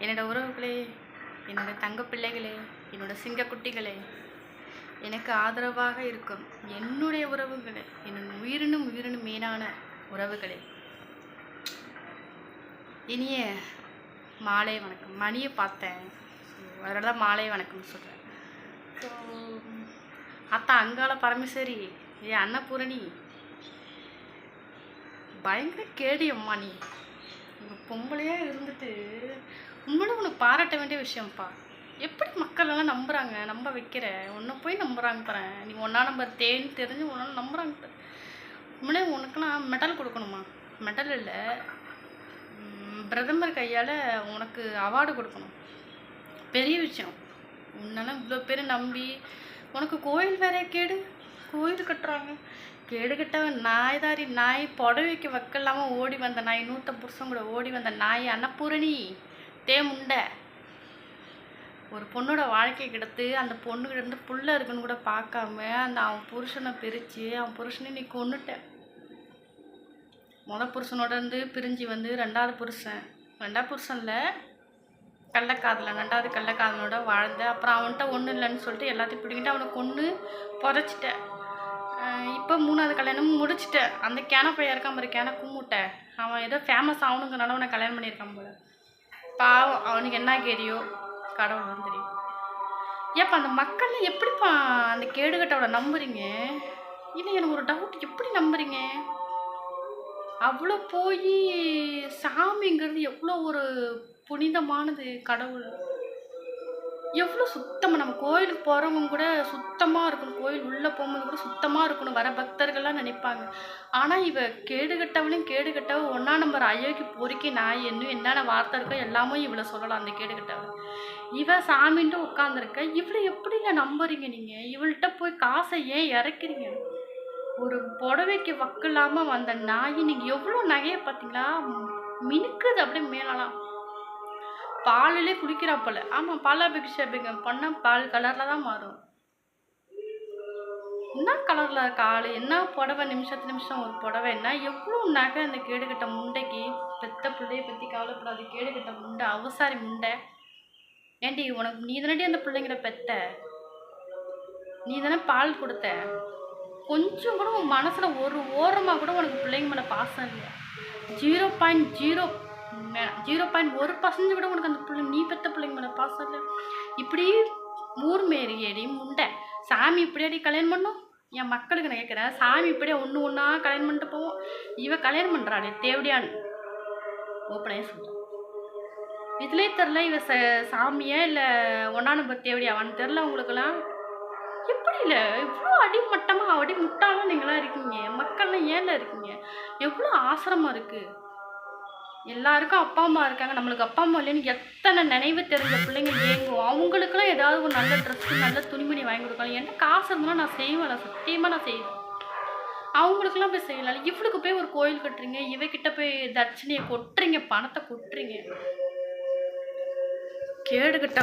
என்னோட உறவுகளே என்னோட தங்க பிள்ளைகளே என்னோட சிங்கக்குட்டிகளே எனக்கு ஆதரவாக இருக்கும் என்னுடைய உறவுகளே என்னோட உயிரினும் உயிரினும் மேலான உறவுகளே. இனிய மாலை வணக்கம். மணியை பார்த்தேன். அதனால தான் மாலை வணக்கம்னு சொல்கிறேன் ஸோ அத்தா அங்காள பரமேஸ்வரி ஏ அன்னபூரணி பயங்கர கேடி அம்மா நீ. ஒரு பொம்பளையாக இருந்துட்டு உண்மையில உனக்கு பாராட்ட வேண்டிய விஷயம்ப்பா. எப்படி மக்கள் எல்லாம் நம்ப வைக்கிற. உன்னை போய் நம்புகிறாங்க பாரு. நீ ஒன்றா நம்பர் தேன்னு தெரிஞ்சு ஒன்றா நம்புகிறாங்க உண்மையிலே உனக்குலாம் மெடல் கொடுக்கணுமா? மெடல் இல்லை. பிரதமர் கையால் உனக்கு அவார்டு கொடுக்கணும். பெரிய விஷயம். உன்னெல்லாம் இவ்வளோ பேர் நம்பி உனக்கு கோயில் வேற கேடு. கோயில் கட்டுறாங்க. கேடு கட்டவன் நாய்தாரி. நாய் புடவைக்கு வக்கல்லாமல் ஓடி வந்த நாய். நூற்ற புருஷன் கூட ஓடி வந்த நாய். அன்னபூரணி. தேமுண்டை ஒரு பொண்ணோட வாழ்க்கை கிடத்து அந்த பொண்ணுகிட்ட இருந்து புள்ள இருக்குன்னு கூட பார்க்காம அந்த அவன் புருஷனை பிரித்து அவன் புருஷனை நீ கொண்டுட்டேன் முத புருஷனோட இருந்து பிரிஞ்சு வந்து ரெண்டாவது புருஷன். ரெண்டாவது புருஷனில் கள்ளக்காதலன். ரெண்டாவது கள்ளக்காதலனோட வாழ்ந்த. அப்புறம் அவன்கிட்ட ஒன்றும் இல்லைன்னு சொல்லிட்டு எல்லாத்தையும் பிடிக்கிட்டு அவனை கொன்று புதைச்சிட்டேன் இப்போ மூணாவது கல்யாணம் முடிச்சிட்டேன் அந்த கேன பையன் இருக்கான் பாரு கேன கும்பிட்டேன் அவன் ஏதோ ஃபேமஸ் ஆகணுங்கிறனால அவனை கல்யாணம் பண்ணியிருக்கான் போல பாவம் அவனுக்கு என்ன கேரியோ கடவுள் தான் தெரியும். ஏப்பா அந்த மக்கள்லாம் எப்படிப்பா அந்த கேடுகட்டவளை நம்புறீங்க? இல்லை எனக்கு ஒரு டவுட் எப்படி நம்புறீங்க? அவ்வளோ போய் சாமிங்கிறது எவ்வளோ ஒரு புனிதமானது கடவுள். எவ்வளோ சுத்தமாக நம்ம கோயிலுக்கு போகிறவங்க கூட சுத்தமாக இருக்கணும். கோயில் உள்ளே போகும்போது கூட சுத்தமாக இருக்கணும். வர பக்தர்கள்லாம் நினைப்பாங்க. ஆனால் இவ கேடுகட்டவளையும் கேடுகட்டவ ஒன்றா நம்பர் அயோக்கி பொறுக்கி நாய் இன்னும் என்னென்ன வார்த்தை இருக்கோ எல்லாமே இவளை சொல்லலாம் அந்த கேடுகட்டவ இவ சாமின்ட்டு உட்காந்துருக்க இவளை எப்படிங்க நம்புறீங்க நீங்கள் இவள்கிட்ட போய் காசை ஏன் இறக்கிறீங்க? ஒரு புடவைக்கு வக்கில்லாமல் வந்த நாய் நீங்கள் எவ்வளோ நகையை பார்த்தீங்களா மினுக்குது அப்படியே மேலலாம். பாலிலே குளிக்கிறா போல. ஆமாம் பாலாபிஷேகம் பண்ணால் பால் கலரில் தான் மாறும். என்ன கலரில் இருக்கு ஆள்? என்ன புடவை? நிமிஷத்து நிமிஷம் ஒரு புடவை. என்ன? எவ்வளோ நகை அந்த கேடுகட்ட முண்டைக்கு? பெத்த பிள்ளைய பற்றி கவலைப்படாது. கேடுகட்ட முண்டை அவசாரி முண்டை. ஏண்டி உனக்கு நீ தானடி அந்த பிள்ளைங்கள பெத்த? நீ தானே பால் கொடுத்த? கொஞ்சம் கூட உன் மனசில் ஒரு ஓரமாக கூட உனக்கு பிள்ளைங்க மேலே பாசம் இல்லையா? Zero point zero zero point ஒரு பர்சன்ட் கூட உனக்கு அந்த பிள்ளைங்க நீ பெத்த பிள்ளைங்க மேலே பாசம் இல்லை இப்படி ஊர் மேரியடி முண்டை. சாமி இப்படியாடி கல்யாணம் பண்ணும்? என் மக்களுக்கு நான் கேட்குறேன் சாமி இப்படியே ஒன்று ஒன்றா கல்யாணம் பண்ணிட்டு போவோம். இவ கல்யாணம் பண்ணுறாளே தேவடியான்னு ஓப்பனாக சொல்கிறேன் இதுலேயே தெரில இவ ச சாமியா இல்லை ஒன்றா தேவடியாவான்னு தெரில உங்களுக்கெல்லாம்? எப்படி இல்லை? இவ்வளோ அடிமட்டமாக அடி முட்டாளாக நீங்களாம் இருக்கீங்க. மக்கள்லாம் ஏன்ல இருக்கீங்க? எவ்வளோ ஆசிரமம் இருக்குது எல்லாருக்கும் அப்பா அம்மா இருக்காங்க. நம்மளுக்கு அப்பா அம்மா இல்லைன்னு எத்தனை நினைவு தெரிஞ்ச பிள்ளைங்க ஏங்கும் அவங்களுக்குலாம் ஏதாவது ஒரு நல்ல ட்ரெஸ்ஸு நல்ல துணிமணி வாங்கி கொடுக்கலாம். என்ன காசு இருந்தாலும் நான் செய்வேன் நான் சத்தியமாக நான் செய்வேன். அவங்களுக்குலாம் போய் செய்யலாம். இவளுக்கு போய் ஒரு கோயில் கட்டுறீங்க இவகிட்ட போய் தட்சணையை கொட்டுறீங்க பணத்தை கொட்டுறீங்க. கேடுகிட்ட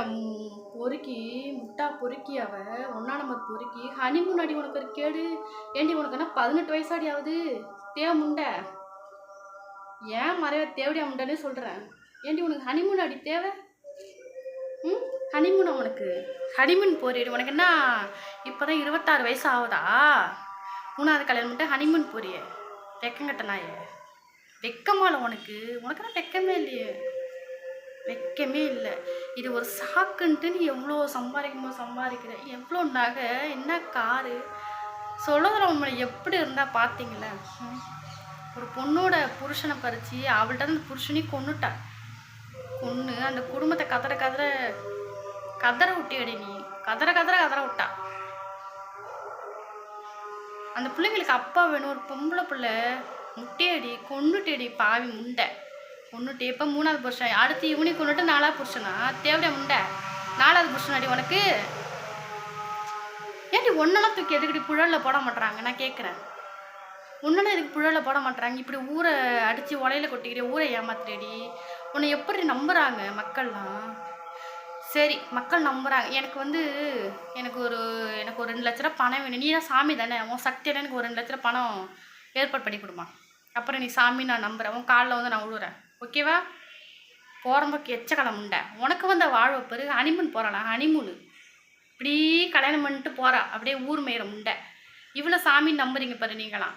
பொறுக்கி முட்டா பொறுக்கி அவ ஒன்னா நம்பர் பொறுக்கி. ஹனிமூன் அடி உனக்கு ஒரு கேடு. ஏண்டி உனக்கு என்ன பதினெட்டு வயசாடி ஆகுது தே முண்டை. ஏன் மறைவ தேவடியா முண்டைன்னு சொல்கிறேன் ஏண்டி உனக்கு ஹனிமூன் அடி தேவை? ம்? ஹனிமூன் உனக்கு? ஹனிமூன் போறியடி. உனக்கு என்ன? இப்போ தான் இருபத்தாறு வயசு ஆகுதா? மூணாவது கல்யாணம் மட்டும் ஹனிமூன் போறியே. வெக்கங்கட்ட நாயே. வெக்கமால உனக்கு. உனக்கு தான் வெக்கமே இல்லையே. வெக்கமே இல்லை. இது ஒரு சாக்குன்ட்டு நீ எவ்வளோ சம்பாதிக்குமோ சம்பாதிக்கிற. எவ்வளோ நகை என்ன காரு? சொல்லுறவங்க உண்மை எப்படி இருந்தால் பார்த்தீங்களே ம். ஒரு பொண்ணோட புருஷனை பறித்து அவள்கிட்ட அந்த புருஷனையும் கொன்னுட்டா. கொன்று அந்த குடும்பத்தை கதற கதற கதற விட்டியடி நீ. கதற கதற கதற விட்டா. அந்த பிள்ளைங்களுக்கு அப்பா வேணும் ஒரு பொம்பளை பிள்ளை. முட்டையடி கொண்டுட்டேடி பாவி முண்டை. கொன்னுட்டு இப்போ மூணாவது புருஷன்? அடுத்து இவனி கொண்டுட்டு நாலாவது புருஷனா? தேவையா முண்டை. நாலாவது புருஷன் அடி உனக்கு? ஏன்டி ஒன்னெல்லாம் தூக்கி எதுக்கிட்டு புழலில் போட மாட்டுறாங்க நான் கேட்குறேன் ஒன்னெல்லாம் இதுக்கு புழலை போட மாட்டுறாங்க இப்படி ஊரை அடித்து உலையில கொட்டிக்கிற ஊரை ஏமாத்துறேடி. உன்னை எப்படி நம்புகிறாங்க மக்கள்லாம்? சரி மக்கள் நம்புகிறாங்க எனக்கு வந்து எனக்கு ஒரு எனக்கு ஒரு ரெண்டு லட்ச ரூபா பணம் வேணும். நீ தான் சாமி தானே? உன் சக்தியில் எனக்கு ஒரு ரெண்டு லட்ச ரூபா பணம் ஏற்பாடு பண்ணி கொடுமா. அப்புறம் நீ சாமி நான் நம்புகிறேன் உன் காலில் வந்து நான் விழுறேன் ஓகேவா போகிறம்போக்கு எச்சக்கலம் உண்டை உனக்கு வந்த வாழ்வை பெரு. ஹனிமூன் போகிறாளா ஹனிமூனு இப்படி கல்யாணம் பண்ணிட்டு போகிறா அப்படியே ஊர் மேயிற முண்டை. இவ்வளோ சாமி நம்புறீங்க பாரு நீங்களாம்.